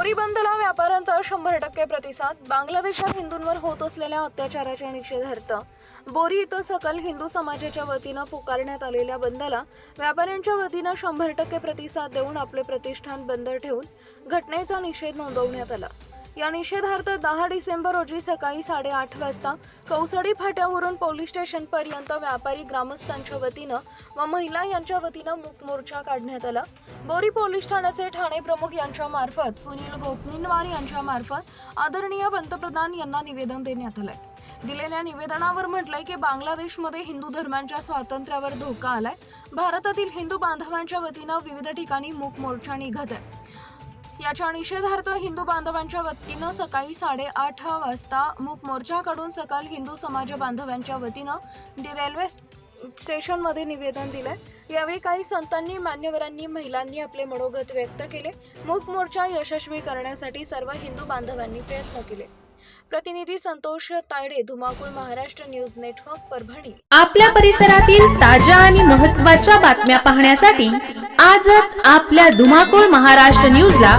बोरी बंदला व्यापाऱ्यांचा शंभर टक्के प्रतिसाद बांगलादेशात हिंदूंवर होत असलेल्या अत्याचाराच्या निषेधार्थ. बोरी इथं सकल हिंदू समाजाच्या वतीनं पुकारण्यात आलेल्या बंदला व्यापाऱ्यांच्या वतीनं शंभर टक्के प्रतिसाद देऊन आपले प्रतिष्ठान बंद ठेवून घटनेचा निषेध नोंदवण्यात आला. या निषेधार्थ दहा डिसेंबर रोजी सकाळी साडेआठ वाजता कौसडी फाट्यावरून पोलीस स्टेशनपर्यंत व्यापारी ग्रामस्थांच्या वतीनं व महिला यांच्या वतीनं मूक मोर्चा काढण्यात आला. बोरी पोलीस ठाण्याचे ठाणे प्रमुख यांच्या मार्फत सुनील गोपनीनवार यांच्या मार्फत आदरणीय पंतप्रधान यांना निवेदन देण्यात आलंय. दिलेल्या निवेदनावर म्हटलंय की बांगलादेशमध्ये हिंदू धर्मांच्या स्वातंत्र्यावर धोका आलाय. भारतातील हिंदू बांधवांच्या वतीनं विविध ठिकाणी मूक मोर्चा निघत आहे. याच्या निषेधार्थ हिंदू बांधवांच्या वतीनं सकाळी साडेआठ वाजता मूक मोर्चाकडून सकाळ हिंदू समाज बांधवांच्या वतीनं दि रेल्वे स्टेशनमध्ये निवेदन दिलं यावेळी काही संतांनी मान्यवरांनी महिलांनी आपले मनोगत व्यक्त केले. मूक मोर्चा यशस्वी करण्यासाठी सर्व हिंदू बांधवांनी प्रयत्न केले. प्रतिनिधी संतोष तायडे धुमाकूळ महाराष्ट्र न्यूज नेटवर्क परभणी. आपल्या परिसरातील ताज्या आणि महत्त्वाच्या बातम्या पाहण्यासाठी आजच आपल्या धुमाकूळ महाराष्ट्र न्यूजला